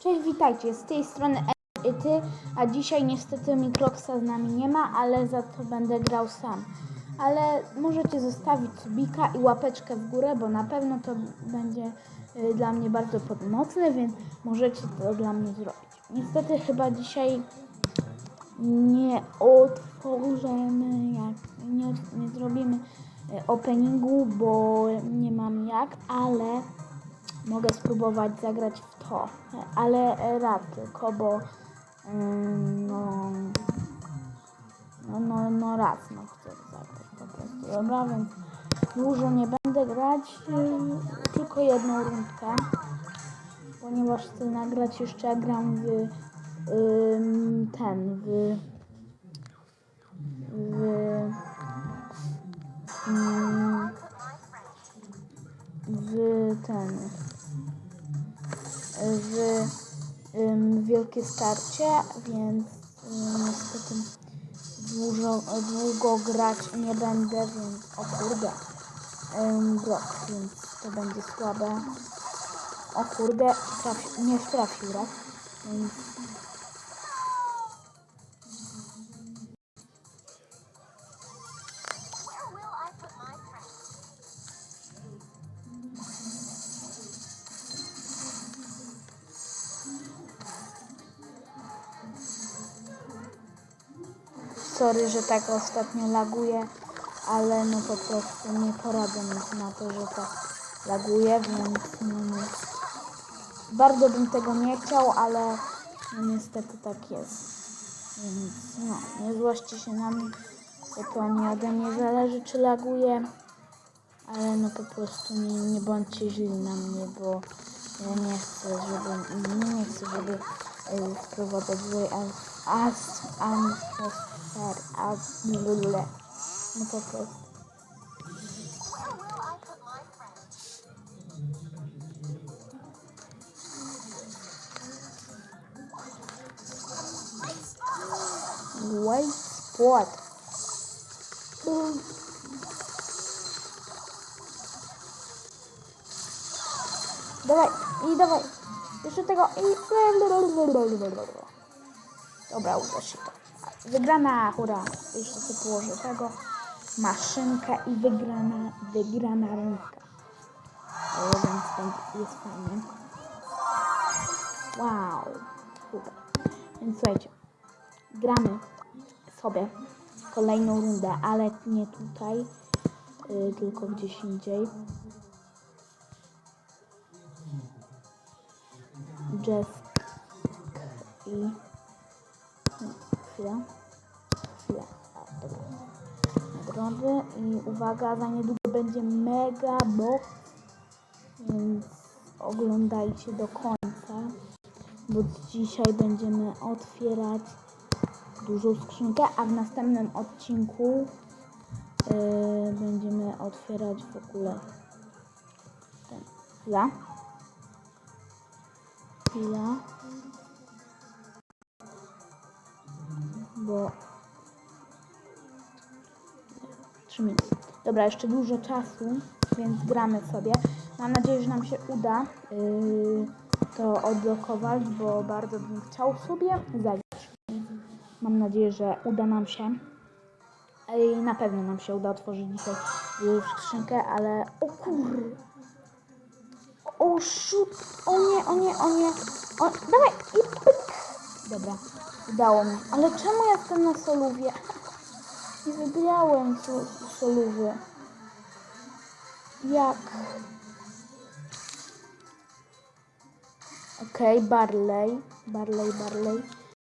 Cześć, witajcie, z tej strony E- ty, a dzisiaj niestety Mikroxa z nami nie ma, ale za to będę grał sam. Ale możecie zostawić subika i łapeczkę w górę, bo na pewno to będzie y, dla mnie bardzo pomocne, więc możecie to dla mnie zrobić. Niestety chyba dzisiaj nie otworzymy, jak, nie, nie zrobimy y, openingu, bo nie mam jak, ale mogę spróbować zagrać w to, ale raz tylko, bo no, no, no, no raz no chcę zagrać po prostu, dobra, więc dużo nie będę grać, ym, tylko jedną rundkę, ponieważ chcę nagrać jeszcze gram w ten, w w w ten w ym, wielkie starcie, więc ym, niestety długo grać nie będę, więc o kurde ym, blok, więc to będzie słabe. O kurde, nie trafił raz, więc sorry, że tak ostatnio laguje, ale no po prostu nie poradzę na to, że tak laguje, więc no, no. bardzo bym tego nie chciał, ale no niestety tak jest. Więc no, nie złości się na mnie, to nie ode mnie zależy, czy laguje, ale no po prostu nie, nie bądźcie źli na mnie, bo ja nie chcę, żeby, nie, nie chcę, żeby is way as as unprocessed as unprocessed. White spot. Boom. Давай, и давай. Jeszcze tego i... Dobra, uda się to. Wygrana, hurra. Jeszcze sobie położę tego. Maszynkę i wygrana, wygrana ręka. O, więc jest fajnie. Wow. Super. Więc słuchajcie gramy sobie kolejną rundę, ale nie tutaj, y, tylko gdzieś indziej. Jeff i no, chwila, chwila, dobra. I uwaga, za niedługo będzie mega box, więc oglądajcie do końca, bo dzisiaj będziemy otwierać dużą skrzynkę, a w następnym odcinku yy, będziemy otwierać w ogóle ten. Chwila. Chwila. Bo... Trzy minuty. Dobra, jeszcze dużo czasu, więc gramy sobie. Mam nadzieję, że nam się uda yy, to odblokować, bo bardzo bym chciał sobie zagrać. Mam nadzieję, że uda nam się. I na pewno nam się uda otworzyć dzisiaj już skrzynkę, ale o kur... O szut! O nie, o nie, o nie! O, dawaj! I pyk! Dobra, udało mi. Ale czemu ja jestem na solówie? Nie wygrałem sol solówy. Jak? Okej, Barley. Barley, Barley.